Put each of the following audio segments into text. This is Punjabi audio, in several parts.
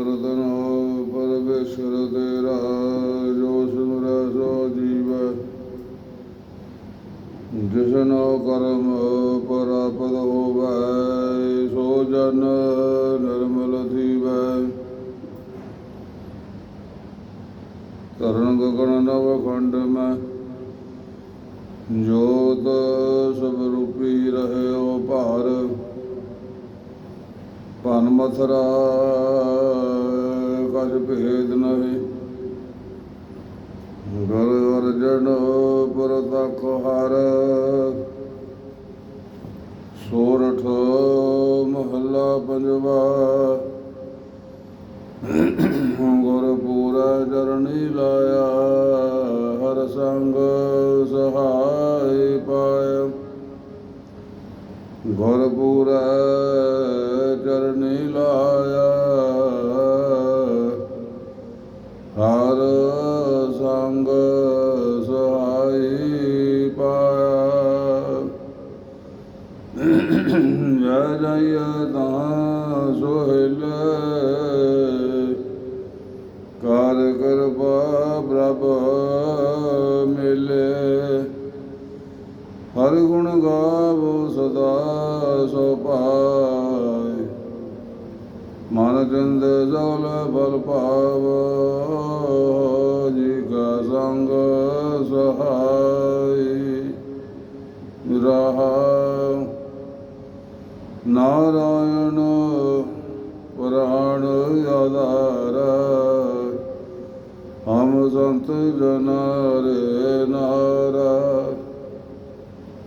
ਸਿਮਰਤ ਨਾਮ ਪਰਮੇਸ਼ਰ ਤੇਰਾ ਜੋ ਸਿਮਰੈ ਸੋ ਜੀਵੈ ਜਿਸਨੋ ਕਰਮ ਪ੍ਰਾਪਤ ਹੋਵੈ ਸੋ ਜਨ ਨਿਰਮਲ ਥੀਵੈ ਤਰਨ ਗਗਨ ਨਵ ਖੰਡ ਮੈਂ ਜੋਤ ਸਭ ਰੂਪੀ ਰਹਿਓ ਭਾਰ। ਪਨ ਮਥਰਾ ਕਜ ਭੇਦ ਨਹੀਂ। ਗਰ ਅਰਜਨ ਪੁਰ ਤਕ ਹਰ। ਸੋਰਠ ਮਹੱਲਾ ਪੰਜਵਾ। ਗੁਰ ਪੂਰਾ ਚਰਣੀ ਲਾਇਆ। ਹਰ ਸੰਗ ਸਹਾਈ ਪਾਇਆ। ਗੁਰ ਪੂਰਾ ਚਰਣੀ ਲਾਇਆ। ਹਰ ਸੰਗ ਸਹਾਈ ਪਾਇਆ। ਜੈ ਜੈ ਤਾਂ ਸੋਹਿਲ, ਕਰ ਕਿਰਪਾ ਪ੍ਰਭ ਮਿਲੇ। ਹਰ ਗੁਣ ਗਾਵੋ ਸਦਾ ਸੋ ਪਾਏ ਮਨ ਚੰਦ ਜਲ ਬਲ ਪਾਵੋ ਜੀ ਕਾ ਸੰਗ ਸਹਾਈ। ਰਹਾ ਨਾਰਾਇਣ ਪੁਰਾਣ ਆਧਾਰ, ਹਮ ਸੰਤ ਜਨਾਰੇ ਨਾਰਾ।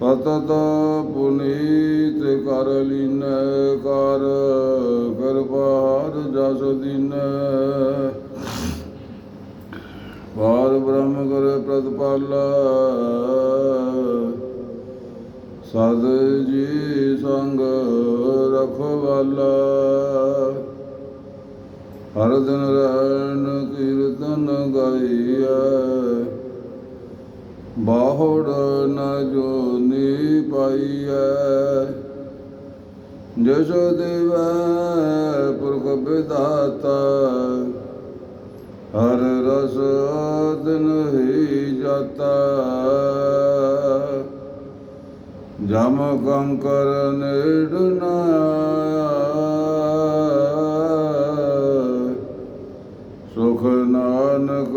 ਪਤਤ ਪੁਨੀਤ ਕਰ ਲੀਨੈ ਕਰ। ਕਿਰਪਾਰ ਜਸ ਪਾਰ ਬ੍ਰਹਮ ਕਰ ਪ੍ਰਤਪਾਲਾ। ਸਦ ਜੀ ਸੰਗ ਰਖਵਾਲਾ। ਹਰ ਦਿਨ ਰਹਿਣ ਕੀਰਤਨ ਗਾਈਐ। ਬਾਹੜ ਨ ਜੋਨੀ ਪਾਈਐ। ਜਿਸ ਦੇਵੈ ਪੁਰਖ ਵਿਦਾਤਾ ਹਰ ਰਸ ਦਿਨ ਹੀ ਜਾਤਾ। ਜਮ ਕੰਕਰ ਨੇੜ ਨ ਸੁਖ ਨਾਨਕ